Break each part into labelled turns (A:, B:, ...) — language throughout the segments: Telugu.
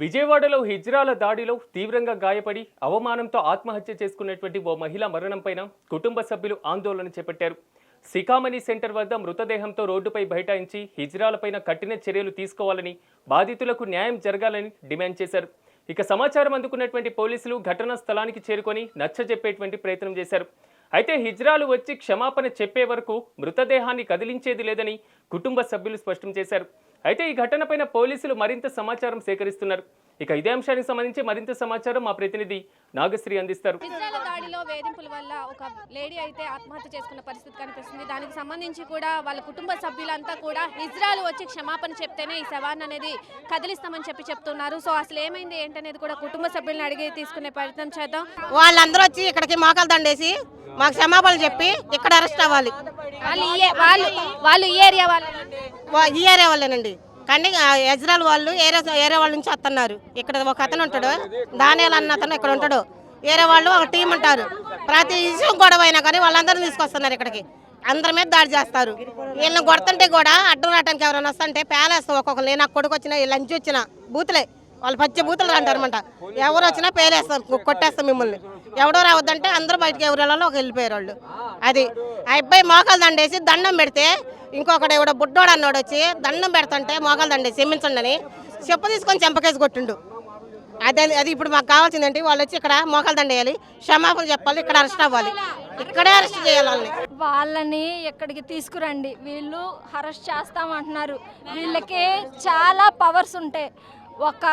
A: విజయవాడలో హిజ్రాల దాడిలో తీవ్రంగా గాయపడి అవమానంతో ఆత్మహత్య చేసుకున్నటువంటి ఓ మహిళ మరణంపైన కుటుంబ సభ్యులు ఆందోళన చేపట్టారు. సికామణి సెంటర్ వద్ద మృతదేహంతో రోడ్డుపై బైఠాయించి హిజ్రాలపైన కఠిన చర్యలు తీసుకోవాలని బాధితులకు న్యాయం జరగాలని డిమాండ్ చేశారు. ఇక సమాచారం అందుకున్నటువంటి పోలీసులు ఘటనా స్థలానికి చేరుకొని నచ్చజెప్పేటువంటి ప్రయత్నం చేశారు. అయితే హిజ్రాలు వచ్చి క్షమాపణ చెప్పే వరకు మృతదేహాన్ని కదిలించేది లేదని కుటుంబ సభ్యులు స్పష్టం చేశారు. అయితే ఈ ఘటనపైన పోలీసులు మరింత సమాచారం సేకరిస్తున్నారు. ఇక ఇదే అంశానికి సంబంధించి మరింత సమాచారం మా ప్రతినిధి నాగశ్రీ అందిస్తారు.
B: ఇజ్రాయెల్ దాడిలో వేధింపుల వల్ల ఒక లేడీ అయితే ఆత్మహత్య చేసుకున్న పరిస్థితి కనిపిస్తుంది. దానికి సంబంధించి కూడా వాళ్ళ కుటుంబ సభ్యులంతా కూడా ఇజ్రాయెల్ వచ్చి క్షమాపణ చెప్తేనే ఈ శవాన్ని అనేది కదిలిస్తామని చెప్పి చెప్తున్నారు. సో అసలు ఏమైంది ఏంటనేది కూడా కుటుంబ సభ్యులను అడిగి తీసుకునే ప్రయత్నం చేద్దాం.
C: వాళ్ళందరూ వచ్చి ఇక్కడికి మోకాలు దండేసి మాకు క్షమాపణలు చెప్పి ఇక్కడ అరెస్ట్ అవ్వాలి.
B: వాళ్ళు వాళ్ళు వాళ్ళు ఈ ఏరియా వాళ్ళు
C: వా- ఈ ఏరియా వాళ్ళేనండి. కానీ ఆ ఇజ్రాయల్ వాళ్ళు ఏరే ఏరే వాళ్ళ నుంచి వస్తున్నారు ఇక్కడ ఒక అతను ఉంటాడు దానియాలు అన్న అతను ఇక్కడ ఉంటాడు. వేరే వాళ్ళు ఒక టీం ఉంటారు. ప్రతి విషయం గొడవ అయినా కానీ వాళ్ళందరూ తీసుకొస్తున్నారు ఇక్కడికి. అందరి మీద దాడి చేస్తారు. వీళ్ళని కొడుతుంటే కూడా అడ్డు రావడానికి ఎవరైనా వస్తుంటే పేలేస్తాం ఒక్కొక్కరు. నేను కొడుకు వచ్చిన లంచ్ వచ్చిన బూతులే. వాళ్ళు పచ్చబూతులు అంటారనమాట ఎవరు వచ్చినా పేలేస్తాం కొట్టేస్తాం మిమ్మల్ని. ఎవడో రావద్దంటే అందరూ బయటకి ఎవరి ఒక వెళ్ళిపోయారు వాళ్ళు. అది. ఆ అబ్బాయి మోకాలు దండేసి దండం పెడితే ఇంకొకడు ఎవడో బుడ్డోడు అన్నోడు వచ్చి దండం పెడతంటే మోకాలు దండేసి క్షమించండి అని చెప్పు తీసుకొని చెంపకేసి కొట్టిండు. అదే అది ఇప్పుడు మాకు కావాల్సిందంటే వాళ్ళు వచ్చి ఇక్కడ మోకాలు దండేయాలి క్షమాపణ చెప్పాలి ఇక్కడ అరెస్ట్ అవ్వాలి. ఇక్కడే అరెస్ట్ చేయాలి వాళ్ళని.
D: వాళ్ళని ఎక్కడికి తీసుకురండి. వీళ్ళు అరెస్ట్ చేస్తామంటున్నారు. వీళ్ళకి చాలా పవర్స్ ఉంటాయి. ఒక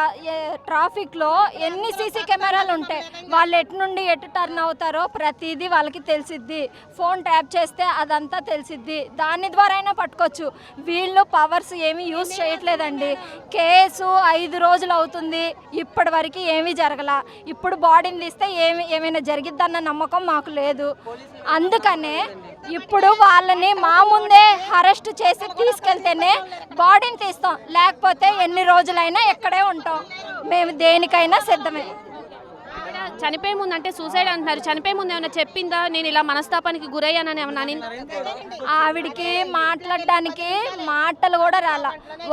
D: ట్రాఫిక్లో ఎన్ని సీసీ కెమెరాలు ఉంటాయి వాళ్ళు ఎటు నుండి ఎటు టర్న్ అవుతారో ప్రతిదీ వాళ్ళకి తెలిసిద్ది. ఫోన్ ట్యాప్ చేస్తే అదంతా తెలిసిద్ది. దాని ద్వారా అయినా పట్టుకోవచ్చు. వీళ్ళు పవర్స్ ఏమీ యూజ్ చేయట్లేదండి. కేసు ఐదు రోజులు అవుతుంది. ఇప్పటి వరకు ఏమీ జరగల. ఇప్పుడు బాడీని తీస్తే ఏమి ఏమైనా జరిగిద్దన్న నమ్మకం మాకు లేదు. అందుకనే ఇప్పుడు వాళ్ళని మా ముందే అరెస్ట్ చేసి తీసుకెళ్తేనే బాడీని తీస్తాం. లేకపోతే ఎన్ని రోజులైనా ఎక్కడే ఉంటాం. మేము దేనికైనా సిద్ధమే.
B: చనిపోయే ముందు అంటే సూసైడ్ అంటున్నారు. చనిపోయే ముందు ఏమైనా చెప్పిందా? నేను ఇలా మనస్తాపానికి గురయ్యానని ఏమన్నా అని
D: ఆవిడికి మాట్లాడడానికి మాటలు కూడా రాల.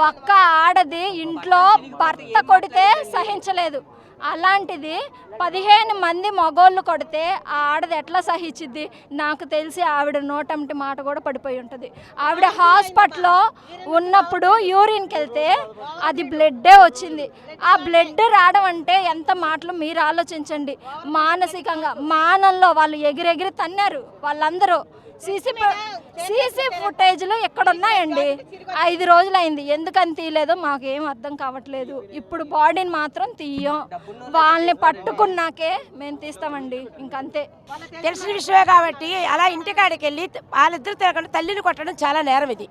D: ఒక్క ఆడది ఇంట్లో భర్త కొడితే సహించలేదు. అలాంటిది పదిహేను మంది మగోళ్ళు కొడితే ఆ ఆడది ఎట్లా సహించిద్ది? నాకు తెలిసి ఆవిడ నోటంటి మాట కూడా పడిపోయి ఉంటుంది. ఆవిడ హాస్పిటల్లో ఉన్నప్పుడు యూరిన్కి వెళ్తే అది బ్లడ్డే వచ్చింది. ఆ బ్లడ్ రావడం అంటే ఎంత మాటలు మీరు ఆలోచించండి. మానసికంగా మానంలో వాళ్ళు ఎగిరెగిరి తన్నారు వాళ్ళందరూ. సీసీ సీసీ ఫుటేజ్లు ఎక్కడ ఉన్నాయండి ఐదు రోజులు అయింది ఎందుకని తీయలేదో మాకేం అర్థం కావట్లేదు. ఇప్పుడు బాడీని మాత్రం తీయం. వాళ్ళని పట్టుకున్నాకే మేము తీస్తామండి. ఇంకంతే.
E: తెలిసిన విషయమే కాబట్టి అలా ఇంటికాడికి వెళ్ళి వాళ్ళిద్దరు తిరగకుండా తల్లిని కొట్టడం చాలా నేరం ఇది.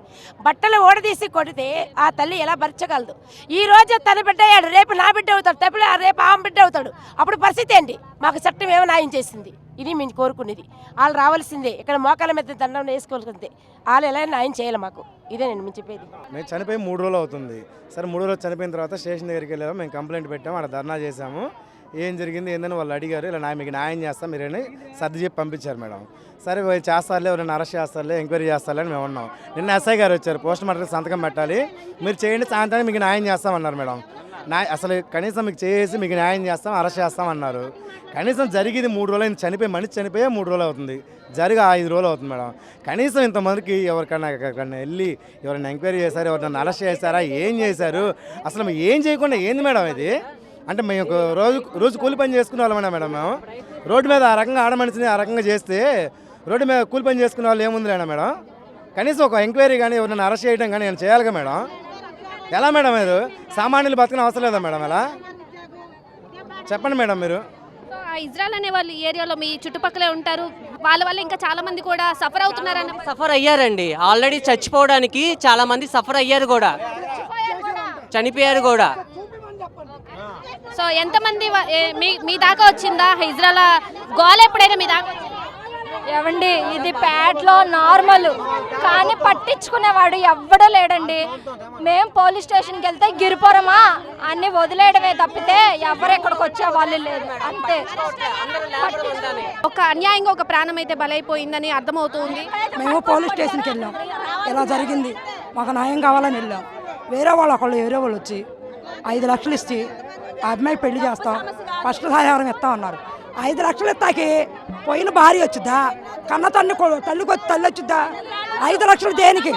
E: బట్టలు ఓడదీసి కొడితే ఆ తల్లి ఎలా భరించగలదు? ఈ రోజు తన బిడ్డ అయ్యాడు. రేపు నా బిడ్డ అవుతాడు. తప్పులు రేపు ఆమె బిడ్డ అవుతాడు. అప్పుడు పరిస్థితి ఏంటి? మాకు చట్టం ఏమో న్యాయం చేసింది. ఇది మేము కోరుకునేది. వాళ్ళు రావాల్సిందే. ఇక్కడ మోకాల మీద దండం వేసుకోవాల్సిందే. వాళ్ళు ఎలా ఆయన చేయాలి మాకు. ఇదే నేను మేము చెప్పేది.
F: మేము చనిపోయి మూడు రోజులు అవుతుంది. సరే మూడు రోజులు చనిపోయిన తర్వాత స్టేషన్ దగ్గరికి వెళ్ళాము. మేము కంప్లైంట్ పెట్టాము. అక్కడ ధర్నా చేశాము. ఏం జరిగింది ఏందని వాళ్ళు అడిగారు. ఇలా నా మీకు న్యాయం చేస్తాం. మీరని సర్ది చెప్పి పంపించారు మేడం. సరే వీళ్ళు చేస్తారులే ఎవరైనా అరెస్ట్ చేస్తారులే ఎంక్వైరీ చేస్తారులే అని మేము ఉన్నాం. నిన్న ఎస్ఐ గారు వచ్చారు. పోస్ట్ మార్టం సంతకం పెట్టాలి. మీరు చేయండి సాయంత్రానికి మీకు న్యాయం చేస్తామన్నారు మేడం. నా అసలు కనీసం మీకు చేసి మీకు న్యాయం చేస్తాం అరెస్ట్ చేస్తాం అన్నారు. కనీసం జరిగేది మూడు రోజులు అయింది చనిపోయి మనిషి చనిపోయే మూడు రోజులు అవుతుంది. జరిగి ఐదు రోజులు అవుతుంది మేడం. కనీసం ఇంతమందికి ఎవరికైనా ఎక్కడికన్నా వెళ్ళి ఎవరైనా ఎంక్వైరీ చేశారు ఎవరైనా అరెస్ట్ చేశారా ఏం చేశారు? అసలు మేము ఏం చేయకుండా ఏంది మేడం ఇది? అంటే మేము ఒక రోజు రోజు కూలి పని చేసుకునే వాళ్ళమేనా మేడం మేము. రోడ్డు మీద ఆ రకంగా ఆడ మనిషిని ఆ రకంగా చేస్తే రోడ్డు మీద కూలి పని చేసుకునే వాళ్ళు ఏముందిలేనా మేడం? కనీసం ఒక ఎంక్వైరీ కానీ ఎవరైనా అరెస్ట్ చేయడం కానీ నేను చేయాలిగా మేడం? ఎలా మేడం మీరు? సామాన్యులు బతకని అవసరం లేదా మేడం ఎలా చెప్పండి మేడం మీరు.
B: సో ఆ ఇజ్రాయెల్ అనే వాళ్ళు ఈ ఏరియాలో మీ చుట్టుపక్కలే ఉంటారు. వాళ్ళ వల్ల ఇంకా చాలా మంది కూడా సఫర్ అవుతున్నారన్న
G: సఫర్ అయ్యారండి. ఆల్రెడీ చచ్చిపోవడానికి చాలా మంది సఫర్ అయ్యారు కూడా. చనిపోయారు కూడా.
B: సో ఎంతమంది మీ మీ దాకా వచ్చిందా? ఇజ్రాయల్ గోల ఎప్పుడైనా మీ దాకా?
D: ఏమండి ఇది ప్యాట్లో నార్మల్ కానీ పట్టించుకునేవాడు ఎవ్వడూ లేడండి. మేం పోలీస్ స్టేషన్కి వెళ్తే గిరిపురమా? అన్ని వదిలేయడమే తప్పితే ఎవరు ఎక్కడికి వచ్చే వాళ్ళు లేదు అంతే.
B: ఒక అన్యాయంగా ఒక ప్రాణం అయితే బలైపోయిందని అర్థమవుతుంది.
H: మేము పోలీస్ స్టేషన్కి వెళ్ళాం. ఇలా జరిగింది? మాకు న్యాయం కావాలని వెళ్ళాం. వేరే వాళ్ళు ఒకళ్ళు వేరే వాళ్ళు వచ్చి ఐదు లక్షలు ఇచ్చి ఆ అమ్మాయి పెళ్ళి చేస్తాం. ఫస్ట్ సహాయం ఇస్తాం అన్నారు ఐదు లక్షలు తాకి పోయిన భార్య వచ్చిద్దా? కన్న తల్లి కొ- తల్లికి తల్లి వచ్చిద్దా? ఐదు లక్షలు దేనికి?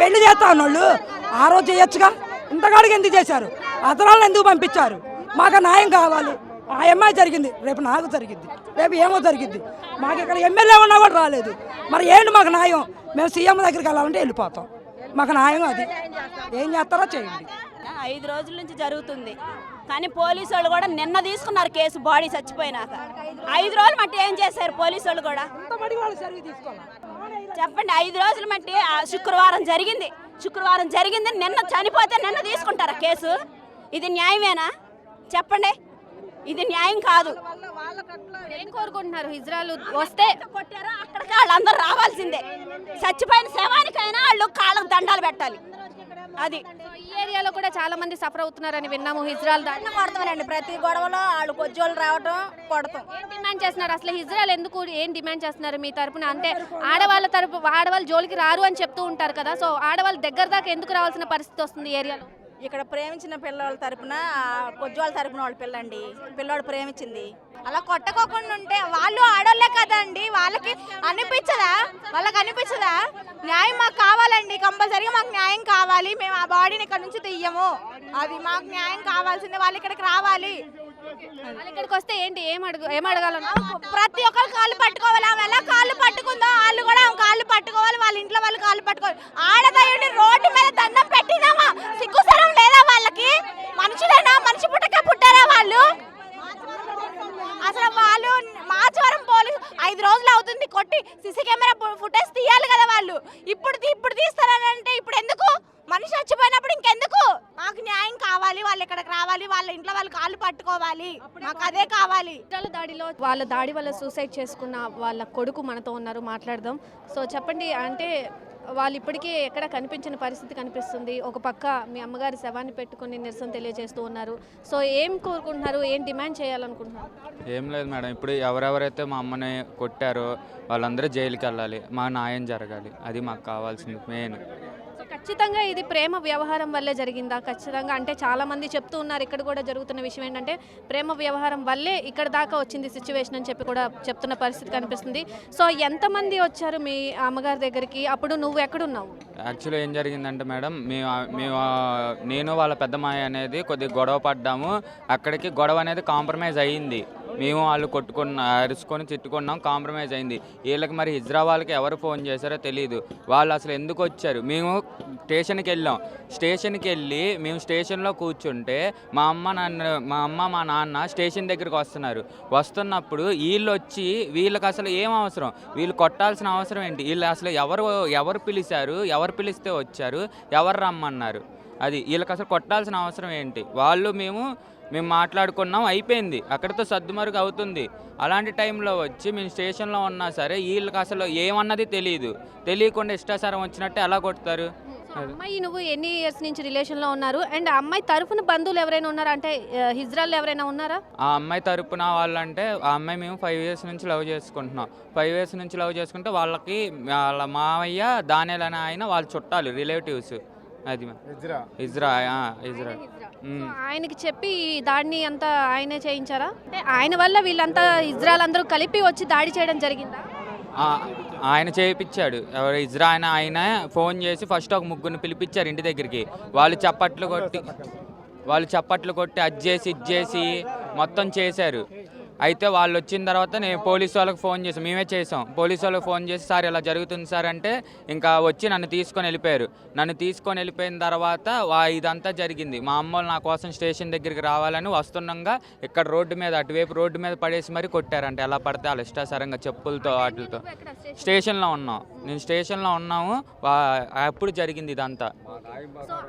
H: పెళ్ళి చేస్తా అన్నోళ్ళు ఆ రోజు చేయొచ్చుగా? ఇంతకాడికి ఎందుకు చేశారు? అతరాలను ఎందుకు పంపించారు? మాకు న్యాయం కావాలి. ఆ అమ్మాయి జరిగింది. రేపు నాకు జరిగింది. రేపు ఏమో జరిగింది. మాకు ఇక్కడ ఎమ్మెల్యే ఉన్నా కూడా రాలేదు. మరి ఏంటి మాకు న్యాయం? మేము సీఎం దగ్గరికి వెళ్ళాలంటే వెళ్ళిపోతాం. మాకు న్యాయం అది. ఏం చేస్తారో చేయండి.
I: ఐదు రోజుల నుంచి జరుగుతుంది. కానీ పోలీసు వాళ్ళు కూడా నిన్న తీసుకున్నారు కేసు బాడీ చచ్చిపోయినాక. ఐదు రోజులు మట్టి ఏం చేశారు పోలీసు వాళ్ళు కూడా చెప్పండి ఐదు రోజులు మట్టి ఆ శుక్రవారం జరిగింది. శుక్రవారం జరిగింది నిన్న చనిపోతే నిన్న తీసుకుంటారా కేసు? ఇది న్యాయమేనా? చెప్పండి. ఇది న్యాయం కాదు.
B: ఏం కోరుకుంటున్నారు? హిజ్రాలు వస్తే
I: కొట్టారో అక్కడికి వాళ్ళందరూ రావాల్సిందే. చచ్చిపోయిన శవానికైనా వాళ్ళు కాళ్ళకు దండాలు పెట్టాలి. అది.
B: ఈ ఏరియాలో కూడా చాలా మంది సఫర్ అవుతున్నారని విన్నాము హిజ్రాల్ దాడి
I: కొడతామండి ప్రతి గొడవలో వాళ్ళు కొజ్జోళ్ళు రావటం కొడతాం.
B: ఏం డిమాండ్ చేస్తున్నారు? అసలు ఇజ్రాయల్ ఎందుకు ఏం డిమాండ్ చేస్తున్నారు మీ తరపున? అంటే ఆడవాళ్ళ తరపు ఆడవాళ్ళు జోలికి రారు అని చెప్తూ ఉంటారు కదా సో ఆడవాళ్ళు దగ్గర దాకా ఎందుకు రావాల్సిన పరిస్థితి వస్తుంది ఏరియాలో?
I: ఇక్కడ ప్రేమించిన పిల్లల తరపున కొజ్జోళ్ళ తరపున వాళ్ళ పిల్లండి. పిల్లోడు ప్రేమించింది.
J: అలా కొట్టకోకుండా ఉంటే వాళ్ళు ఆడోళ్ళే కదండి. వాళ్ళకి అనిపించదా? వాళ్ళకి అనిపించదా? న్యాయం మాకు కావాలండి. కంపల్సరీగా మాకు న్యాయం కావాలి. మేము ఆ బాడీని ఇక్కడ నుంచి తీయము. అది మాకు న్యాయం కావాల్సిందే. వాళ్ళు ఇక్కడికి రావాలి.
B: వాళ్ళు ఇక్కడికి వస్తే ఏంటి? ఏం అడుగు ఏం అడగాలను
J: ప్రతి ఒక్కరు కాళ్ళు పట్టుకోవాలి. ఆమె ఎలా కాళ్ళు పట్టుకుందో వాళ్ళు కూడా ఆమె కాళ్ళు పట్టుకోవాలి. వాళ్ళ ఇంట్లో వాళ్ళు కాళ్ళు పట్టుకోవాలి. ఆడదయ్యండి రోడ్డు మీద దండం పెట్టినామా? సిగ్గుసరం లేదా వాళ్ళకి? మనుషులేనా? మనిషి పుట్టక పుట్టారా వాళ్ళు? అసలు వాళ్ళు మాచవరం పోలీసు ఐదు రోజులు అవుతుంది కొట్టి సిసి కెమెరా ఫుటేజ్ తీయాలి కదా వాళ్ళు ఇప్పుడు తీ- ఇప్పుడు తీస్తారని అంటే ఇప్పుడు ఎందుకు మనిషి చచ్చిపోయినప్పుడు ఇంకెందుకు మాకు న్యాయం కావాలి వాళ్ళు ఇక్కడికి రావాలి వాళ్ళ ఇంట్లో వాళ్ళు కాళ్ళు పట్టుకోవాలి. మాకు అదే కావాలి.
B: దాడిలో వాళ్ళ దాడి వల్ల సూసైడ్ చేసుకున్న వాళ్ళ కొడుకు మనతో ఉన్నారు మాట్లాడదాం. సో చెప్పండి అంటే వాళ్ళు ఇప్పటికీ ఎక్కడ కనిపించిన పరిస్థితి కనిపిస్తుంది. ఒక పక్క మీ అమ్మగారి శవాన్ని పెట్టుకొని నిరసన తెలియజేస్తూ ఉన్నారు. సో ఏం కోరుకుంటున్నారు? ఏం డిమాండ్ చేయాలనుకుంటున్నారు?
K: ఏం లేదు మేడం. ఇప్పుడు ఎవరెవరైతే మా అమ్మని కొట్టారో వాళ్ళందరూ జైలుకి వెళ్ళాలి మా న్యాయం జరగాలి. అది మాకు కావాల్సింది మెయిన్.
B: ఖచ్చితంగా ఇది ప్రేమ వ్యవహారం వల్లే జరిగిందా? ఖచ్చితంగా అంటే చాలా మంది చెప్తూ ఉన్నారు ఇక్కడ కూడా జరుగుతున్న విషయం ఏంటంటే ప్రేమ వ్యవహారం వల్లే ఇక్కడ దాకా వచ్చింది సిచ్యువేషన్ అని చెప్పి కూడా చెప్తున్న పరిస్థితి కనిపిస్తుంది. సో ఎంతమంది వచ్చారు మీ అమ్మగారి దగ్గరికి? అప్పుడు నువ్వు ఎక్కడున్నావు?
K: యాక్చువల్లీ ఏం జరిగిందంటే మేడం మేము మేము నేను వాళ్ళ పెద్దమ్మాయి అనేది కొద్దిగా గొడవ పడ్డాము. అక్కడికి గొడవ అనేది కాంప్రమైజ్ అయ్యింది మేము వాళ్ళు కొట్టుకున్న అరుచుకొని తిట్టుకున్నాం కాంప్రమైజ్ అయింది. వీళ్ళకి మరి హిజ్రా వాళ్ళకి ఎవరు ఫోన్ చేశారో తెలియదు వాళ్ళు అసలు ఎందుకు వచ్చారు? మేము స్టేషన్కి వెళ్ళాం. స్టేషన్కి వెళ్ళి మేము స్టేషన్లో కూర్చుంటే మా అమ్మ నాన్న మా అమ్మ మా నాన్న స్టేషన్ దగ్గరికి వస్తున్నారు. వస్తున్నప్పుడు వీళ్ళు వచ్చి వీళ్ళకి అసలు ఏం అవసరం? వీళ్ళు కొట్టాల్సిన అవసరం ఏంటి? వీళ్ళు అసలు ఎవరు ఎవరు పిలిచారు? ఎవరు పిలిస్తే వచ్చారు? ఎవరు రమ్మన్నారు? అది వీళ్ళకి అసలు కొట్టాల్సిన అవసరం ఏంటి? వాళ్ళు మేము మేము మాట్లాడుకున్నాం అయిపోయింది. అక్కడితో సర్దుమరుగు అవుతుంది. అలాంటి టైంలో వచ్చి మేము స్టేషన్లో ఉన్నా సరే వీళ్ళకి అసలు ఏమన్నది తెలియదు తెలియకుండా ఇష్టాసారం వచ్చినట్టే ఎలా కొడతారు.
B: అమ్మాయి నువ్వు ఎన్ని ఇయర్స్ నుంచి రిలేషన్లో ఉన్నారు? అండ్ అమ్మాయి తరఫున బంధువులు ఎవరైనా ఉన్నారా? అంటే హిజ్రాల్ ఎవరైనా ఉన్నారా?
K: ఆ అమ్మాయి తరపున వాళ్ళంటే ఆ అమ్మాయి మేము ఫైవ్ ఇయర్స్ నుంచి లవ్ చేసుకుంటున్నాం. ఫైవ్ ఇయర్స్ నుంచి లవ్ చేసుకుంటే వాళ్ళకి వాళ్ళ మావయ్య దానియల్ అనే ఆయన వాళ్ళ చుట్టాలు రిలేటివ్స్. అది
F: ఇజ్రా.
B: ఆయనకి చెప్పి దాడిని అంతా ఆయనే చేయించారా? అంటే ఆయన వల్ల వీళ్ళంతా ఇజ్రాయల్ అందరూ కలిపి వచ్చి దాడి చేయడం జరిగిందా?
K: ఆ, ఆయన చేయించాడు. ఎవరు ఇజ్రా ఆయన ఆయన ఫోన్ చేసి ఫస్ట్ ఒక ముగ్గురిని పిలిపించారు ఇంటి దగ్గరికి. వాళ్ళు చప్పట్లు కొట్టి వాళ్ళు చప్పట్లు కొట్టి అది చేసి ఇది చేసి మొత్తం చేశారు. అయితే వాళ్ళు వచ్చిన తర్వాత నేను పోలీసు వాళ్ళకి ఫోన్ చేసాం మేమే చేసాం పోలీసు వాళ్ళకి ఫోన్ చేసి సార్ ఇలా జరుగుతుంది సార్ అంటే ఇంకా వచ్చి నన్ను తీసుకొని వెళ్ళిపోయారు. నన్ను తీసుకొని వెళ్ళిపోయిన తర్వాత వా ఇదంతా జరిగింది. మా అమ్మ నా కోసం స్టేషన్ దగ్గరికి రావాలని వస్తుండగా ఇక్కడ రోడ్డు మీద అటువైపు రోడ్డు మీద పడేసి మరి కొట్టారంట. ఎలా పడితే వాళ్ళు ఇష్టాసరంగా చెప్పులతో వాటితో స్టేషన్లో ఉన్నాం. నేను స్టేషన్లో ఉన్నాము. వా- అప్పుడు జరిగింది ఇదంతా.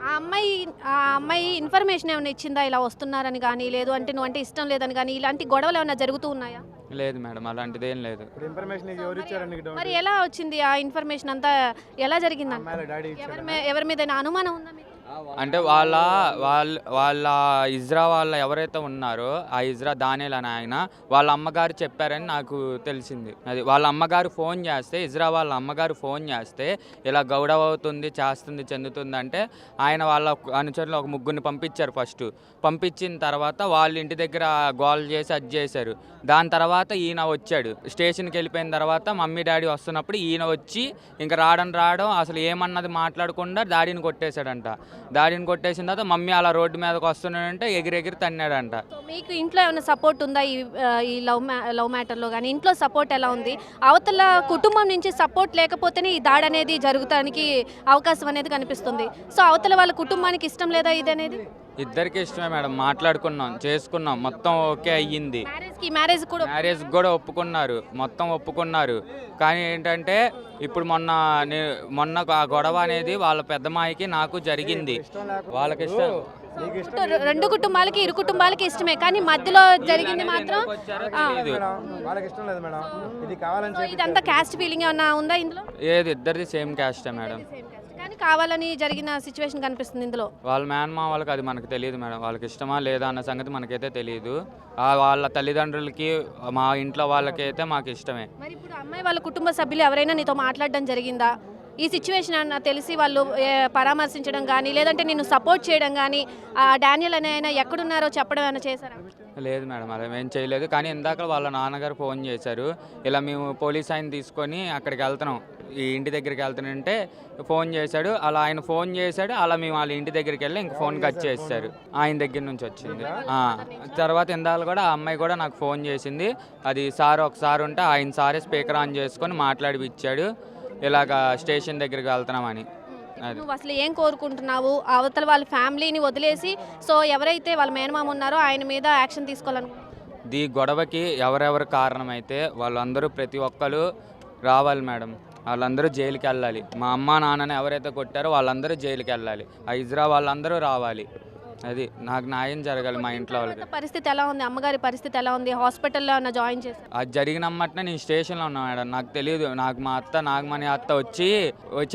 B: ఆ అమ్మాయి ఆ అమ్మాయి ఇన్ఫర్మేషన్ ఏమైనా ఇచ్చిందా? ఇలా వస్తున్నారని కానీ లేదు అంటే నువ్వు అంటే ఇష్టం లేదని కానీ ఇలాంటి గొడవలు ఏమైనా జరుగుతూ ఉన్నాయా?
K: లేదు మేడం అలాంటిది ఏం లేదు.
F: ఇన్ఫర్మేషన్ ఎవరు ఇచ్చారు
B: మరి ఎలా వచ్చింది ఆ ఇన్ఫర్మేషన్ అంతా? ఎలా
F: డాడీ
B: ఎవరి మీద అనుమానం ఉందా మీకు?
K: అంటే వాళ్ళ వాళ్ళ వాళ్ళ ఇజ్రా వాళ్ళ ఎవరైతే ఉన్నారో ఆ ఇజ్రా దానేల్ అని ఆయన వాళ్ళ అమ్మగారు చెప్పారని నాకు తెలిసింది. అది వాళ్ళ అమ్మగారు ఫోన్ చేస్తే ఇజ్రా వాళ్ళ అమ్మగారు ఫోన్ చేస్తే ఇలా గౌడవ అవుతుంది చేస్తుంది చెందుతుంది అంటే ఆయన వాళ్ళ అనుచరులు ఒక ముగ్గురిని పంపించారు ఫస్ట్. పంపించిన తర్వాత వాళ్ళ ఇంటి దగ్గర గోల్ చేసి అది చేశారు. దాని తర్వాత ఈయన వచ్చాడు. స్టేషన్కి వెళ్ళిపోయిన తర్వాత మమ్మీ డాడీ వస్తున్నప్పుడు ఈయన వచ్చి ఇంకా రావడం రావడం అసలు ఏమన్నది మాట్లాడకుండా డాడీని కొట్టేశాడంట. దాడిని కొట్టేసిన తర్వాత మమ్మీ అలా రోడ్డు మీదకి వస్తున్నాడంటే ఎగిరెగిరి తన్నాడంట.
B: మీకు ఇంట్లో ఏమైనా సపోర్ట్ ఉందా ఈ ఈ లవ్ మ్యా లవ్ మ్యాటర్లో కానీ ఇంట్లో సపోర్ట్ ఎలా ఉంది? అవతల కుటుంబం నుంచి సపోర్ట్ లేకపోతేనే ఈ దాడి అనేది జరుగుతానికి అవకాశం అనేది కనిపిస్తుంది. సో అవతల వాళ్ళ కుటుంబానికి ఇష్టం లేదా ఇది అనేది
K: ఇద్దరికి ఇష్టమే మేడం. మాట్లాడుకున్నాం చేసుకున్నాం. మొత్తం ఓకే అయ్యింది.
B: మ్యారేజ్ కూడా
K: మ్యారేజ్ కూడా ఒప్పుకున్నారు. మొత్తం ఒప్పుకున్నారు. కానీ ఏంటంటే ఇప్పుడు మొన్న మొన్న ఆ గొడవ అనేది వాళ్ళ పెద్దమ్మాయికి నాకు జరిగింది. వాళ్ళకి ఇష్టం.
B: రెండు కుటుంబాలకి ఇరు కుటుంబాలకి ఇష్టమే. కానీ మధ్యలో జరిగింది మాత్రం ఆ,
K: తెలీదు.
F: మేడం వాళ్ళకి ఇష్టం లేదు మేడం. ఇది కావాలని
B: ఇదంతా క్యాస్ట్ ఫీలింగ్ ఏమన్నా ఉందా ఇందులో?
K: ఏది? ఇద్దరిది సేమ్ క్యాస్టే మేడం.
B: కానీ కావాలని జరిగిన సిచ్యువేషన్ కనిపిస్తుంది ఇందులో.
K: వాళ్ళ మేనమా వాళ్ళకి అది మనకు తెలియదు మేడం. వాళ్ళకి ఇష్టమా లేదా అన్న సంగతి మనకైతే తెలియదు. ఆ వాళ్ళ తల్లిదండ్రులకి మా ఇంట్లో వాళ్ళకైతే మాకు ఇష్టమే.
B: మరి ఇప్పుడు అమ్మాయి వాళ్ళ కుటుంబ సభ్యులు ఎవరైనా నీతో మాట్లాడడం జరిగిందా? ఈ సిచ్యువేషన్ అన్న తెలిసి వాళ్ళు పరామర్శించడం కానీ లేదంటే నిన్ను సపోర్ట్ చేయడం కానీ ఆ డానియల్ అనే ఆయన ఎక్కడున్నారో చెప్పడం ఏమైనా చేశారా?
K: లేదు మేడం అలా ఏం చేయలేదు. కానీ ఇందాక వాళ్ళ నాన్నగారు ఫోన్ చేశారు. ఇలా మేము పోలీస్ ఆయన తీసుకొని అక్కడికి వెళ్తున్నాం. ఈ ఇంటి దగ్గరికి వెళ్తానంటే ఫోన్ చేశాడు. అలా ఆయన ఫోన్ చేశాడు. అలా మేము వాళ్ళ ఇంటి దగ్గరికి వెళ్ళి ఇంక ఫోన్ కట్ చేశారు ఆయన దగ్గర నుంచి వచ్చింది. తర్వాత ఇందాక కూడా ఆ అమ్మాయి కూడా నాకు ఫోన్ చేసింది. అది సార్ ఒకసారి ఉంటే ఆయన సారే స్పీకర్ ఆన్ చేసుకొని మాట్లాడి ఇచ్చాడు ఇలాగ స్టేషన్ దగ్గరికి వెళ్తున్నామని.
B: నువ్వు అసలు ఏం కోరుకుంటున్నావు? అవతల వాళ్ళ ఫ్యామిలీని వదిలేసి సో ఎవరైతే వాళ్ళ మేనమామ ఉన్నారో ఆయన మీద యాక్షన్ తీసుకోవాలనుకుంటున్నావు
K: ఈ గొడవకి ఎవరెవరు కారణమైతే వాళ్ళందరూ ప్రతి ఒక్కరు రావాలి మేడం. వాళ్ళందరూ జైలుకి వెళ్ళాలి మా అమ్మ నాన్నని ఎవరైతే కొట్టారో వాళ్ళందరూ జైలుకి వెళ్ళాలి ఆ ఇజ్రా వాళ్ళందరూ రావాలి. అది నాకు న్యాయం జరగాలి మా ఇంట్లో వాళ్ళకి.
B: పరిస్థితి ఎలా ఉంది? అమ్మగారి పరిస్థితి ఎలా ఉంది? హాస్పిటల్లో ఉన్న జాయిన్ చేసి
K: అది జరిగినమ్మటనే నేను స్టేషన్లో ఉన్నా మేడం. నాకు తెలియదు నాకు మా అత్త నాగమణి అత్త వచ్చి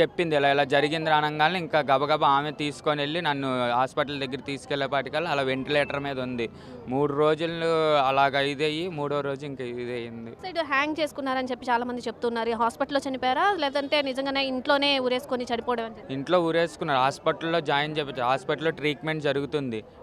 K: చెప్పింది. ఇలా ఇలా జరిగింది అనగానే ఇంకా గబగబా ఆమె తీసుకొని వెళ్ళి నన్ను హాస్పిటల్ దగ్గర తీసుకెళ్ళేపాటికల్లా అలా వెంటిలేటర్ మీద ఉంది. మూడు రోజులు అలాగ ఇదయ్యి మూడో రోజు ఇంకా ఇదయ్యింది.
B: సైడ్ హ్యాంగ్ చేసుకున్నారని చెప్పి చాలా మంది చెప్తున్నారు. హాస్పిటల్లో చనిపోయారా? లేదంటే నిజంగానే ఇంట్లోనే ఊరేసుకొని చనిపోవడం.
K: ఇంట్లో ఊరేసుకున్నారు. హాస్పిటల్లో జాయిన్ చేయించారు హాస్పిటల్లో ట్రీట్మెంట్ జరుగుతుంది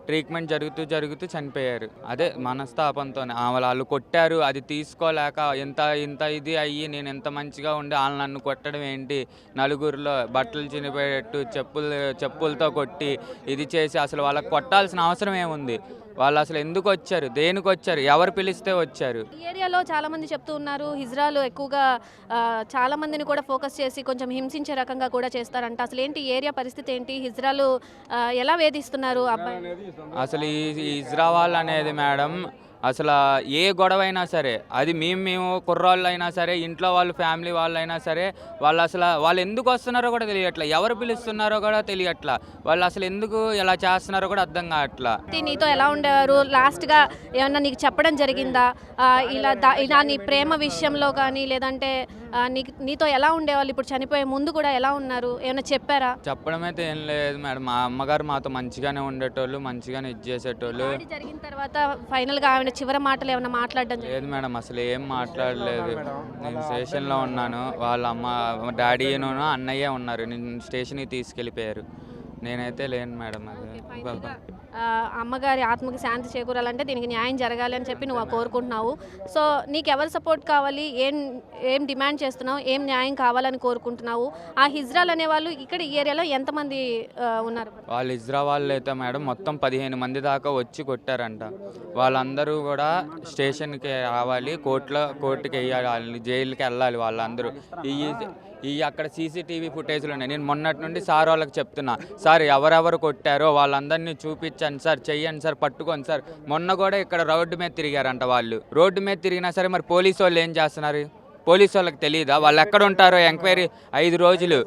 K: ట్రీట్మెంట్ జరుగుతూ జరుగుతూ చనిపోయారు. అదే మనస్తాపంతో వాళ్ళు కొట్టారు. అది తీసుకోలేక ఇంత ఇంత ఇది అయ్యి నేను ఎంత మంచిగా ఉండి వాళ్ళు నన్ను కొట్టడం ఏంటి? నలుగురిలో బట్టలు చినిపోయేటట్టు చెప్పులు చెప్పులతో కొట్టి ఇది చేసి అసలు వాళ్ళకి కొట్టాల్సిన అవసరం ఏముంది? వాళ్ళు అసలు ఎందుకు వచ్చారు? దేనికి వచ్చారు? ఎవరు పిలిస్తే వచ్చారు?
B: ఈ ఏరియాలో చాలా మంది చెప్తూ ఉన్నారు. హిజ్రాలు ఎక్కువగా చాలా మందిని కూడా ఫోకస్ చేసి కొంచెం హింసించే రకంగా కూడా చేస్తారంట. అసలు ఏంటి ఏరియా పరిస్థితి ఏంటి? హిజ్రాలు ఎలా వేధిస్తున్నారు?
K: అసలు ఈ ఇజ్రావాల్ అనేది మేడం అసలు ఏ గొడవ అయినా సరే అది మేము మేము కుర్రాళ్ళు అయినా సరే ఇంట్లో వాళ్ళు ఫ్యామిలీ వాళ్ళు అయినా సరే వాళ్ళు అసలు వాళ్ళు ఎందుకు వస్తున్నారో కూడా తెలియట్లా. ఎవరు పిలుస్తున్నారో కూడా తెలియట్లా. వాళ్ళు అసలు ఎందుకు ఇలా చేస్తున్నారో కూడా అర్థం కావట్లా.
B: నీతో ఎలా ఉండేవారు? లాస్ట్గా ఏమన్నా నీకు చెప్పడం జరిగిందా? ఇలా ఇలా నీ ప్రేమ విషయంలో కానీ లేదంటే నీకు నీతో ఎలా ఉండేవాళ్ళు? ఇప్పుడు చనిపోయే ముందు కూడా ఎలా ఉన్నారు? ఏమైనా చెప్పారా?
K: చెప్పడం అయితే ఏం లేదు మేడం. మా అమ్మగారు మాతో మంచిగానే ఉండేటోళ్ళు మంచిగానే ఇది చేసేటోళ్ళు.
B: జరిగిన తర్వాత ఫైనల్గా ఆవిడ చివరి మాటలు ఏమైనా మాట్లాడడం?
K: లేదు మేడం అసలు ఏం మాట్లాడలేదు. నేను స్టేషన్లో ఉన్నాను. వాళ్ళ అమ్మ డాడీను అన్నయ్య ఉన్నారు. నేను స్టేషన్కి తీసుకెళ్ళిపోయారు. నేనైతే లేను మేడం అది.
B: అమ్మగారి ఆత్మకి శాంతి చేకూరాలంటే దీనికి న్యాయం జరగాలి అని చెప్పి నువ్వు కోరుకుంటున్నావు. సో నీకు ఎవరు సపోర్ట్ కావాలి? ఏం ఏం డిమాండ్ చేస్తున్నావు? ఏం న్యాయం కావాలని కోరుకుంటున్నావు? ఆ హిజ్రాల్ అనే వాళ్ళు ఇక్కడ ఈ ఏరియాలో ఎంతమంది ఉన్నారు?
K: వాళ్ళు హిజ్రా వాళ్ళు అయితే మేడం మొత్తం పదిహేను మంది దాకా వచ్చి కొట్టారంట. వాళ్ళందరూ కూడా స్టేషన్కి రావాలి కోర్టులో కోర్టుకి వేయాలి జైలుకి వెళ్ళాలి వాళ్ళందరూ. ఈ ఈ అక్కడ సీసీటీవీ ఫుటేజ్లు ఉన్నాయి. నేను మొన్నటి నుండి సార్ వాళ్ళకి చెప్తున్నా. సార్ ఎవరెవరు కొట్టారో వాళ్ళందరినీ చూపించండి సార్ చెయ్యండి సార్ పట్టుకోండి సార్. మొన్న కూడా ఇక్కడ రోడ్డు మీద తిరిగారంట వాళ్ళు. రోడ్డు మీద తిరిగినా సరే మరి పోలీసు వాళ్ళు ఏం చేస్తున్నారు? పోలీసు వాళ్ళకి తెలియదా వాళ్ళు ఎక్కడ ఉంటారో ఎంక్వైరీ ఐదు రోజులు.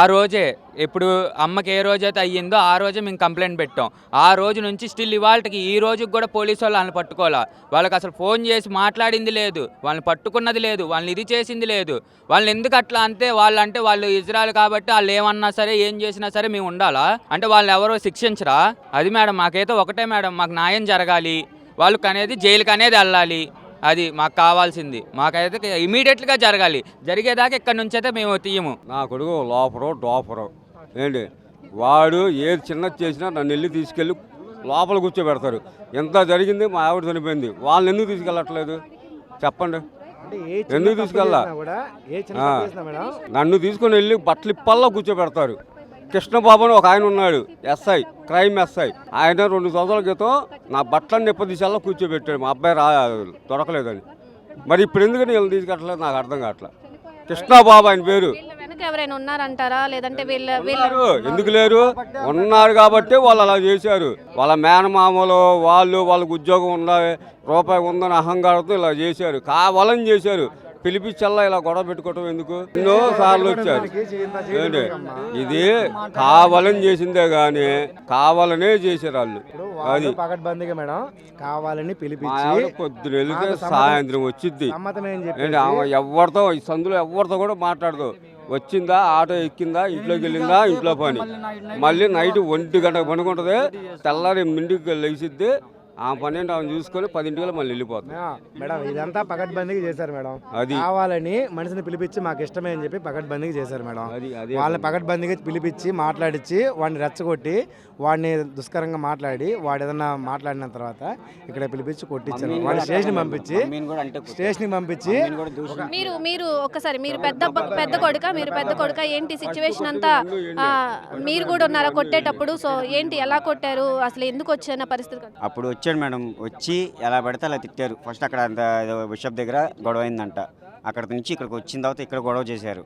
K: ఆ రోజే ఇప్పుడు అమ్మకి ఏ రోజైతే అయ్యిందో ఆ రోజే మేము కంప్లైంట్ పెట్టాం. ఆ రోజు నుంచి స్టిల్ ఇవాళకి ఈ రోజుకి కూడా పోలీసు వాళ్ళు వాళ్ళని పట్టుకోవాలా? వాళ్ళకి అసలు ఫోన్ చేసి మాట్లాడింది లేదు. వాళ్ళని పట్టుకున్నది లేదు. వాళ్ళని ఇది చేసింది లేదు. వాళ్ళని ఎందుకు అట్లా అంతే వాళ్ళు అంటే వాళ్ళు ఇజ్రాయల్ కాబట్టి వాళ్ళు ఏమన్నా సరే ఏం చేసినా సరే మేము ఉండాలా? అంటే వాళ్ళు ఎవరో శిక్షించరా? అది మేడం మాకైతే ఒకటే మేడం మాకు న్యాయం జరగాలి. వాళ్ళకి అనేది జైలుకి అనేది వెళ్ళాలి. అది మాకు కావాల్సింది. మాకైతే ఇమీడియట్గా జరగాలి. జరిగేదాకా ఇక్కడ నుంచి అయితే మేము తీయము.
L: నా కొడుకు లోపరో డోపరో. ఏంటి? వాడు ఏది చిన్నది చేసినా నన్ను వెళ్ళి తీసుకెళ్ళి లోపల కూర్చోబెడతారు. ఎంత జరిగింది మా ఆవిడ చనిపోయింది. వాళ్ళని ఎందుకు తీసుకెళ్ళట్లేదు? చెప్పండి. ఎందుకు తీసుకెళ్ళా?
F: చేసినా కూడా ఏ చిన్న
L: ఆ.
F: తప్పు చేసినా మేడం
L: నన్ను తీసుకొని వెళ్ళి బట్టలు ఇప్పల్లో కూర్చోబెడతారు. కృష్ణబాబు అని ఒక ఆయన ఉన్నాడు ఎస్ఐ క్రైమ్ ఎస్ఐ. ఆయన రెండు సంవత్సరాల క్రితం నా బట్టలను నిప్పదీశాల్లో కూర్చోబెట్టాడు. మా అబ్బాయి రా దొరకలేదని. మరి ఇప్పుడు ఎందుకని వీళ్ళని తీసుకెట్టలేదు? నాకు అర్థం కావట్లేదు కృష్ణబాబు ఆయన పేరు.
B: ఎవరైనా ఉన్నారంటారా? లేదంటే వీళ్ళ.
L: ఎందుకు లేరు? ఉన్నారు కాబట్టి వాళ్ళు అలా చేశారు. వాళ్ళ మేనమామలు వాళ్ళు వాళ్ళకు ఉద్యోగం ఉండాలి రూపాయి ఉందని అహంకారంతో ఇలా చేశారు. కావాలని చేశారు. పిలిపించల్లా ఇలా గొడవ పెట్టుకోవటం ఎందుకు? ఎన్నో సార్లు వచ్చారు. ఏంటి ఇది కావాలని చేసిందే కానీ కావాలనే చేశారు వాళ్ళు. అది.
F: పకడ్బందీగా మేడం కావాలని పిలిపించి
L: పొద్దున వెళితే సాయంత్రం
F: ఏం
L: ఏంటి ఆమె ఎవరితో ఈ సందులో ఎవరితో కూడా మాట్లాడదు. వచ్చిందా ఆటో ఎక్కిందా ఇంట్లోకి వెళ్ళిందా ఇంట్లో పని. మళ్ళీ నైట్ ఒంటి గంటకు పనుకుంటుంది. తెల్లారి ఎనిమిదింటికి లేచిద్ది. ఆ పని ఏంటి ఆమె చూసుకొని పదింటికి మళ్ళీ వెళ్ళిపోతుంది
F: ఆ, మేడం ఇదంతా పకడ్బందీగా చేశారు మేడం.
L: అది.
F: కావాలని మనిషిని పిలిపించి మాకు ఇష్టమే అని చెప్పి పకడ్బందీగా చేశారు మేడం.
L: అది అదే
F: వాళ్ళని పకడ్బందీగా పిలిపించి మాట్లాడించి వాడిని రెచ్చగొట్టి వాడిని దుష్కరంగా మాట్లాడి వాడు ఏదన్నా మాట్లాడిన తర్వాత ఇక్కడ పిలిపించి కొట్టించారు. వాడిని స్టేషన్ పంపించి స్టేషన్కి పంపించి
B: మీరు మీరు ఒక్కసారి మీరు పెద్ద పెద్ద కొడుక మీరు పెద్ద కొడుక ఏంటి సిచ్యువేషన్ అంతా? ఆ, మీరు కూడా ఉన్నారా కొట్టేటప్పుడు? సో ఏంటి ఎలా కొట్టారు? అసలు ఎందుకు వచ్చిన పరిస్థితి
M: అప్పుడు వచ్చాడు మేడం. వచ్చి ఎలా పడితే అలా తిట్టారు. ఫస్ట్ అక్కడ అంత ఏదో బిషప్ దగ్గర గొడవ అయిందంట. అక్కడ నుంచి ఇక్కడికి వచ్చిన తర్వాత ఇక్కడ గొడవ చేశారు.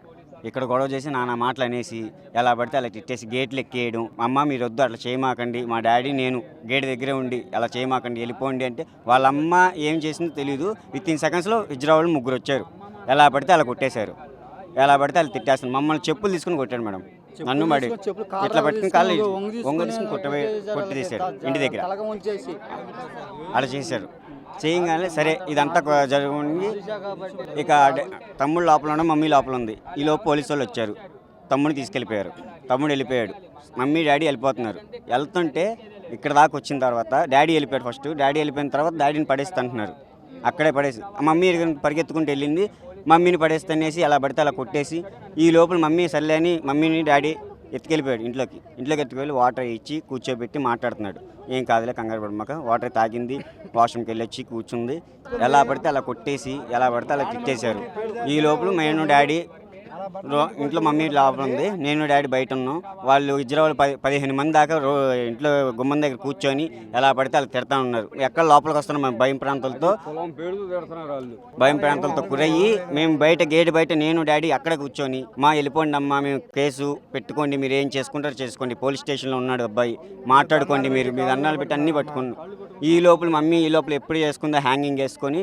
M: ఇక్కడ గొడవ చేసి నానా మాటలు అనేసి ఎలా పడితే అలా తిట్టేసి గేట్లు ఎక్కేయడం. అమ్మ మీరు వద్దు అట్లా చేయమాకండి. మా డాడీ నేను గేట్ దగ్గరే ఉండి అలా చేయమాకండి వెళ్ళిపోండి అంటే వాళ్ళ అమ్మ ఏం చేసిందో తెలియదు విత్ ఇన్ సెకండ్స్లో విజ్రావులు ముగ్గురు వచ్చారు. ఎలా పడితే అలా కొట్టేశారు. ఎలా పడితే అలా తిట్టేస్తాను మమ్మల్ని చెప్పులు తీసుకుని కొట్టాడు మేడం. నన్ను మరి ఇట్లా పట్టుకుని కాళ్ళు ఒంగ తీసుకుని కొట్టవే కొట్టి తీశారు ఇంటి దగ్గర. అలా చేశారు చేయగానే సరే ఇదంతా జరిగింది. ఇక తమ్ముడు లోపల ఉన్న మమ్మీ లోపల ఉంది. ఈ లోపు పోలీసు వాళ్ళు వచ్చారు. తమ్ముడిని తీసుకెళ్ళిపోయారు. తమ్ముడు వెళ్ళిపోయాడు. మమ్మీ డాడీ వెళ్ళిపోతున్నారు. వెళ్తుంటే ఇక్కడ దాకా వచ్చిన తర్వాత డాడీ వెళ్ళిపోయాడు ఫస్ట్. డాడీ వెళ్ళిపోయిన తర్వాత డాడీని పడేస్తా అంటున్నారు. అక్కడే పడేసి మమ్మీ పరిగెత్తుకుంటూ వెళ్ళింది. మమ్మీని పడేస్తనేసి అలా పడితే అలా కొట్టేసి ఈ లోపల మమ్మీ సర్లే అని మమ్మీని డాడీ ఎత్తుకెళ్ళిపోయాడు ఇంట్లోకి. ఇంట్లోకి ఎత్తుకెళ్ళి వాటర్ ఇచ్చి కూర్చోబెట్టి మాట్లాడుతున్నాడు. ఏం కాదులే కంగారు పడమాక వాటర్ తాగింది వాష్రూమ్కి వెళ్ళి వచ్చి కూర్చుంది. ఎలా పడితే అలా కొట్టేసి ఎలా పడితే అలా తిట్టేశారు. ఈ లోపల నేను డాడీ ఇంట్లో మమ్మీ లోపల ఉంది. నేను డాడీ బయట ఉన్నాం. వాళ్ళు ఇద్దరు పది పదిహేను మంది దాకా రో ఇంట్లో గుమ్మం దగ్గర కూర్చొని ఎలా పడితే అలా తిడతా ఉన్నారు. ఎక్కడ లోపలికి వస్తున్నాం మేము భయం ప్రాంతాలతో.
L: వాళ్ళు.
M: భయం ప్రాంతాలతో గురయ్యి మేము బయట గేట్ బయట నేను డాడీ అక్కడ కూర్చొని మా వెళ్ళిపోండి అమ్మా మేము కేసు పెట్టుకోండి మీరు ఏం చేసుకుంటారో చేసుకోండి. పోలీస్ స్టేషన్లో ఉన్నాడు అబ్బాయి. మాట్లాడుకోండి మీరు మీరు అన్నాలు పెట్టి అన్నీ పట్టుకోండి ఈ లోపల మమ్మీ ఈ లోపల ఎప్పుడు చేసుకుందో హ్యాంగింగ్ వేసుకొని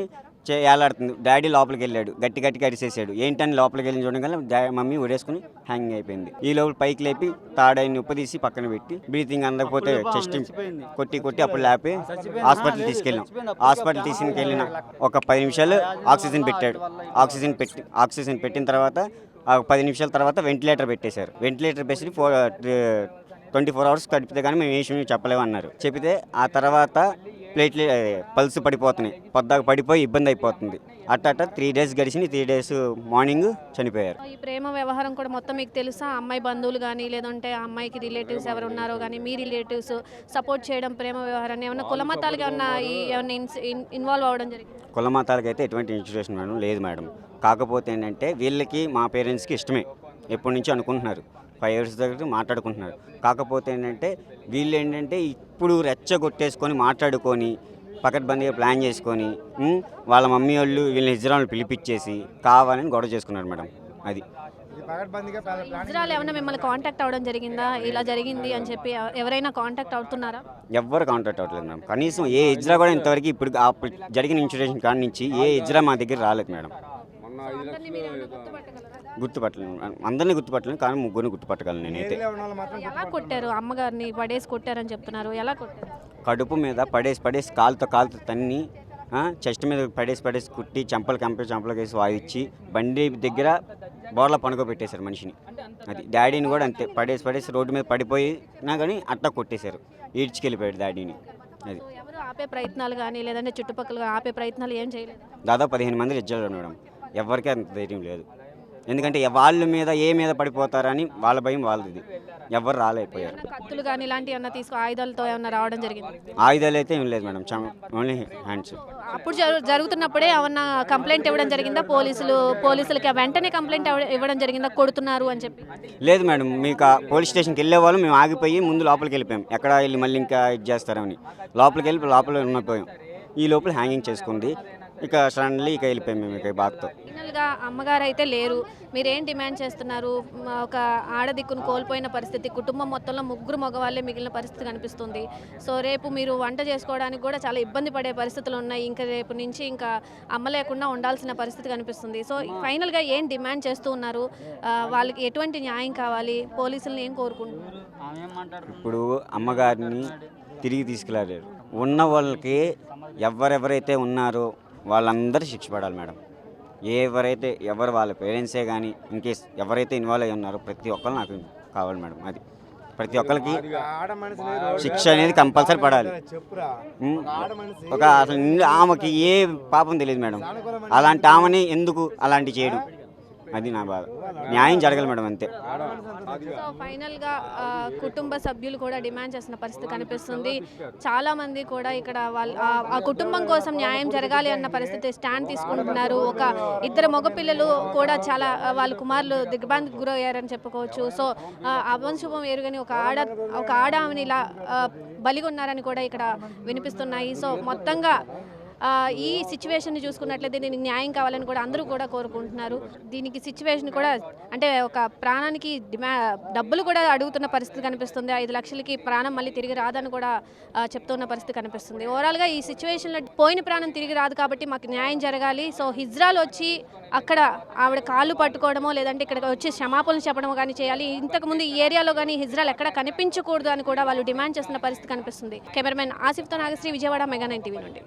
M: ఏలాడుతుంది. డాడీ లోపలికి వెళ్ళాడు. గట్టి గట్టిగా అరిసేసాడు. ఏంటని లోపలికి వెళ్ళి చూడగల డా- మమ్మీ ఉడేసుకుని హ్యాంగింగ్ అయిపోయింది. ఈ లోపల పైకి లేపి తాడైన ఉప్పు తీసి పక్కన పెట్టి బ్రీతింగ్ అందకపోతే చెస్ట్ కొట్టి కొట్టి అప్పుడు లేపి హాస్పిటల్ తీసుకెళ్ళాం. హాస్పిటల్ తీసుకెళ్ళిన ఒక పది నిమిషాలు ఆక్సిజన్ పెట్టాడు. ఆక్సిజన్ పెట్టి ఆక్సిజన్ పెట్టిన తర్వాత ఆ పది నిమిషాల తర్వాత వెంటిలేటర్ పెట్టేశారు. వెంటిలేటర్ పెట్టి ఫోర్ ట్వంటీ ఫోర్ అవర్స్ గడిపితే కానీ మేము ఏం చెప్పలేము అన్నారు. చెప్తే ఆ తర్వాత ప్లేట్లే పల్స్ పడిపోతున్నాయి. పొద్దాక పడిపోయి ఇబ్బంది అయిపోతుంది. అట్ట అట్ట త్రీ డేస్ గడిచింది త్రీ డేస్ మార్నింగ్ చనిపోయారు.
B: ఈ ప్రేమ వ్యవహారం కూడా మొత్తం మీకు తెలుసా? అమ్మాయి బంధువులు కానీ లేదంటే ఆ అమ్మాయికి రిలేటివ్స్ ఎవరు ఉన్నారో కానీ మీ రిలేటివ్స్ సపోర్ట్ చేయడం ప్రేమ వ్యవహారాన్ని ఏమన్నా కులమతాలుగా ఏమన్నా ఈ ఏమన్నా ఇన్వాల్వ్ అవ్వడం జరిగింది?
M: కుల మతాలకి అయితే ఎటువంటి ఇన్స్టిట్యూషన్ మేడం లేదు మేడం. కాకపోతే ఏంటంటే వీళ్ళకి మా పేరెంట్స్కి ఇష్టమే. ఎప్పటి నుంచో అనుకుంటున్నారు. ఫైవ్ ఇయర్స్ దగ్గర మాట్లాడుకుంటున్నారు. కాకపోతే ఏంటంటే వీళ్ళు ఏంటంటే ఇప్పుడు రెచ్చగొట్టేసుకొని మాట్లాడుకొని పకడ్బందీగా ప్లాన్ చేసుకొని వాళ్ళ మమ్మీ వాళ్ళు వీళ్ళని ఇజ్రాయల్ పిలిపించేసి కావాలని గొడవ చేసుకున్నారు మేడం. అది.
B: ఇజ్రాయల్ ఏమన్నా మిమ్మల్ని కాంటాక్ట్ అవ్వడం జరిగిందా? ఇలా జరిగింది అని చెప్పి ఎవరైనా కాంటాక్ట్ అవుతున్నారా?
M: ఎవ్వరు కాంటాక్ట్ అవ్వట్లేదు మేడం. కనీసం ఏ ఇజ్రా కూడా ఇంతవరకు ఇప్పుడు అప్పుడు జరిగిన ఇన్సూరెన్స్ కాడి నుంచి ఏ ఇజ్రా మా దగ్గర రాలేదు మేడం. గుర్తుపట్టలేను. అందరినీ గుర్తుపట్టలేను కానీ ముగ్గురిని గుర్తుపట్టగలను నేనైతే.
B: ఎలా కొట్టారు? అమ్మగారిని పడేసి కొట్టారని చెప్తున్నారు. ఎలా కొట్టారు?
M: కడుపు మీద పడేసి పడేసి కాలుతో కాలుతో తన్ని చెస్ట్ మీద పడేసి పడేసి కుట్టి చంపలు కంపి చంపలకి వేసి వాయిచ్చి బండి దగ్గర బోర్ల పనుకోబెట్టేశారు మనిషిని. అది డాడీని కూడా అంతే. పడేసి పడేసి రోడ్డు మీద పడిపోయినా కానీ అట్లా కొట్టేశారు. ఈడ్చుకెళ్ళిపోయాడు డాడీని. అది.
B: సో ఎవరు ఆపే ప్రయత్నాలు కానీ లేదంటే చుట్టుపక్కల ఆపే ప్రయత్నాలు ఏం చేయలేదు?
M: దాదాపు పదిహేను మంది రిజ్జలు మేడం ఎవరికీ అంత ధైర్యం లేదు. ఎందుకంటే వాళ్ళ మీద ఏ మీద పడిపోతారని వాళ్ళ భయం వాళ్ళది. ఎవరు రాలేకపోయారు.
B: ఏమైనా కత్తులు కానీ ఇలాంటివి ఏమన్నా తీసుకో ఆయుధాలతో ఏమన్నా రావడం జరిగింది?
M: ఆయుధాలు అయితే ఏం లేదు మేడం ఓన్లీ హ్యాండ్స్.
B: అప్పుడు జరు జరుగుతున్నప్పుడే ఏమన్నా కంప్లైంట్ ఇవ్వడం జరిగిందా? పోలీసులు పోలీసులకి వెంటనే కంప్లైంట్ ఇవ్వ- ఇవ్వడం జరిగిందా? కొడుతున్నారు అని చెప్పి.
M: లేదు మేడం మీకు ఆ పోలీస్ స్టేషన్కి వెళ్ళే వాళ్ళు మేము ఆగిపోయి ముందు లోపలికి వెళ్ళిపోయాం. ఎక్కడ వెళ్ళి మళ్ళీ ఇంకా ఇది చేస్తారని. లోపలికి వెళ్ళి లోపల ఉండిపోయాం ఈ లోపల హ్యాంగింగ్ చేసుకుంది. ఇక సడన్లీ ఇక వెళ్ళిపోయాం మేము ఇక బాధతో
B: ఫైనల్గా అమ్మగారు అయితే లేరు. మీరు ఏం డిమాండ్ చేస్తున్నారు? ఒక ఆడదిక్కును కోల్పోయిన పరిస్థితి కుటుంబం మొత్తంలో ముగ్గురు మగవాళ్ళే మిగిలిన పరిస్థితి కనిపిస్తుంది. సో రేపు మీరు వంట చేసుకోవడానికి కూడా చాలా ఇబ్బంది పడే పరిస్థితులు ఉన్నాయి. ఇంకా రేపు నుంచి ఇంకా అమ్మ లేకుండా ఉండాల్సిన పరిస్థితి కనిపిస్తుంది. సో ఫైనల్గా ఏం డిమాండ్ చేస్తూ ఉన్నారు? వాళ్ళకి ఎటువంటి న్యాయం కావాలి? పోలీసులను ఏం కోరుకుంటున్నారు?
M: ఇప్పుడు అమ్మగారిని తిరిగి తీసుకెళ్ళలేరు ఉన్న వాళ్ళకి ఎవరెవరైతే ఉన్నారో వాళ్ళందరూ శిక్ష పడాలి మేడం. ఎవరైతే ఎవరు వాళ్ళ పేరెంట్సే కానీ ఇన్కేస్ ఎవరైతే ఇన్వాల్వ్ అయి ఉన్నారో ప్రతి ఒక్కరు నాకు కావాలి మేడం అది. ప్రతి ఒక్కరికి శిక్ష అనేది కంపల్సరీ పడాలి. ఒక అసలు ఆమెకి ఏ పాపం తెలియదు మేడం. అలాంటి ఆమెని ఎందుకు అలాంటి చేయడం? అది నా బాధ. న్యాయం జరగాలి మేడం అంతే.
B: సో ఫైనల్గా ఆ, కుటుంబ సభ్యులు కూడా డిమాండ్ చేసిన పరిస్థితి కనిపిస్తుంది. చాలా మంది కూడా ఇక్కడ వాళ్ళ ఆ- ఆ కుటుంబం కోసం న్యాయం జరగాలి అన్న పరిస్థితి స్టాండ్ తీసుకుంటున్నారు. ఒక ఇద్దరు మగపిల్లలు కూడా చాలా ఆ, వాళ్ళ కుమారులు దిగ్భ్రాంతికి గురయ్యారని చెప్పుకోవచ్చు. సో ఆ, అవంశుభం ఎరుగని ఒక ఆడ ఒక ఆడ ఆమెని ఇలా ఆ, బలిగొన్నారని కూడా ఇక్కడ వినిపిస్తున్నాయి. సో మొత్తంగా ఈ సిచ్యువేషన్ చూసుకున్నట్లయితే దీనికి న్యాయం కావాలని కూడా అందరూ కూడా కోరుకుంటున్నారు. దీనికి సిచ్యువేషన్ కూడా అంటే ఒక ప్రాణానికి డిమా డబ్బులు కూడా అడుగుతున్న పరిస్థితి కనిపిస్తుంది. ఐదు లక్షలకి ప్రాణం మళ్ళీ తిరిగి రాదని కూడా చెప్తున్న పరిస్థితి కనిపిస్తుంది. ఓవరాల్గా ఈ సిచ్యువేషన్లో పోయిన ప్రాణం తిరిగి రాదు కాబట్టి మాకు న్యాయం జరగాలి. సో హిజ్రాలు వచ్చి అక్కడ ఆవిడ కాళ్ళు పట్టుకోవడమో లేదంటే ఇక్కడ వచ్చి క్షమాపణలు చెప్పడమో కానీ చేయాలి. ఇంతకుముందు ఈ ఏరియాలో కానీ హిజ్రాలు ఎక్కడ కనిపించకూడదు అని కూడా వాళ్ళు డిమాండ్ చేస్తున్న పరిస్థితి కనిపిస్తుంది. Cameraman ఆసిఫ్తో Nagasri Vijayawada mega nine TV నుండి.